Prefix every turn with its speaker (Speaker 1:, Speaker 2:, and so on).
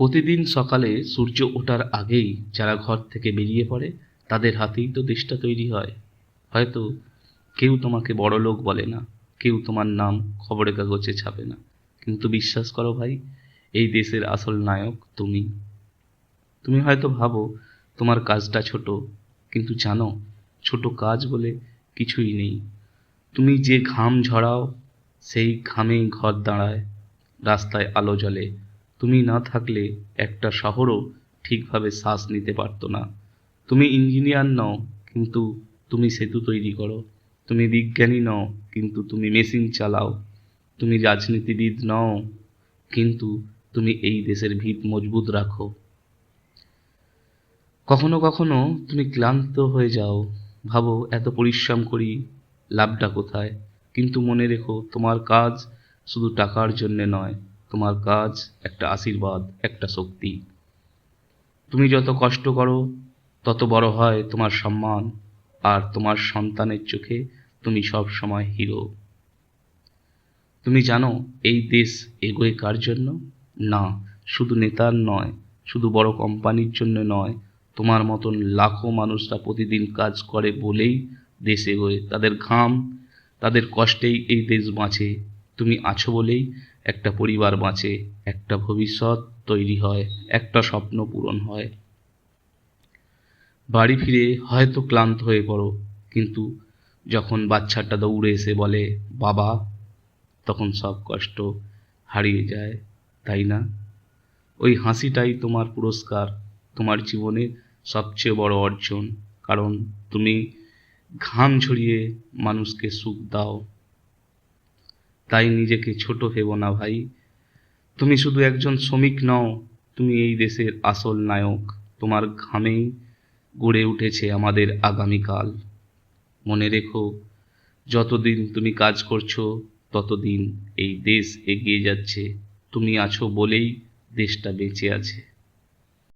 Speaker 1: প্রতিদিন সকালে সূর্য ওঠার আগেই যারা ঘর থেকে বেরিয়ে পড়ে, তাদের হাতেই তো দেশটা তৈরি হয়। হয়তো কেউ তোমাকে বড় লোক বলে না, কেউ তোমার নাম খবরের কাগজে ছাপে না। কিন্তু বিশ্বাস করো ভাই, এই দেশের আসল নায়ক তুমি। তুমি হয়তো ভাবো, তোমার কাজটা ছোট, কিন্তু জানো, ছোট কাজ বলে কিছুই নেই। তুমি যে ঘাম ঝরাও, সেই ঘামেই ঘর দাঁড়ায়, রাস্তায় আলো জ্বলে। তুমি না থাকলে একটা শহরও ঠিকভাবে শ্বাস নিতে পারতো না। তুমি ইঞ্জিনিয়ার নও, কিন্তু তুমি সেতু তৈরি করো। তুমি বিজ্ঞানী নও, কিন্তু তুমি মেশিন চালাও। তুমি রাজনীতিবিদ নও, কিন্তু তুমি এই দেশের ভিত মজবুত রাখো। কখনো কখনো তুমি ক্লান্ত হয়ে যাও, ভাবো এত পরিশ্রম করি, লাভটা কোথায়? কিন্তু মনে রেখো তোমার কাজ শুধু টাকার জন্যে নয়। তোমার কাজ একটা আশীর্বাদ, একটা শক্তি। তুমি যত কষ্ট করো, তত বড় হয় তোমার সম্মান, আর তোমার সন্তানের চোখে তুমি সব সময় হিরো। তুমি জানো এই দেশ এগোয় কার জন্য? না, শুধু নেতার নয়, শুধু বড় কোম্পানির জন্য নয়, তোমার মতন লাখো মানুষরা প্রতিদিন কাজ করে বলেই দেশ এগোয়। তাদের ঘাম, তাদের কষ্টেই এই দেশ বাঁচে। তুমি আছো বলেই একটা পরিবার বাঁচে, একটা ভবিষ্যৎ তৈরি হয়, একটা স্বপ্ন পূরণ হয়। বাড়ি ফিরে হয়তো ক্লান্ত হয়ে পড়ো, কিন্তু যখন বাচ্চাটা দৌড়ে এসে বলে, বাবা, তখন সব কষ্ট হারিয়ে যায়, তাই না? ওই হাসিটাই তোমার পুরস্কার, তোমার জীবনের সবচেয়ে বড় অর্জন। কারণ তুমি ঘাম ঝরিয়ে মানুষকে সুখ দাও। তাই নিজেকে ছোট ভেবো না ভাই। তুমি শুধু একজন শ্রমিক নও, তুমি এই দেশের আসল নায়ক। তোমার ঘামেই গড়ে উঠেছে আমাদের আগামীকাল। মনে রেখো, যতদিন তুমি কাজ করছ, ততদিন এই দেশ এগিয়ে যাচ্ছে। তুমি আছো বলেই দেশটা বেঁচে আছে।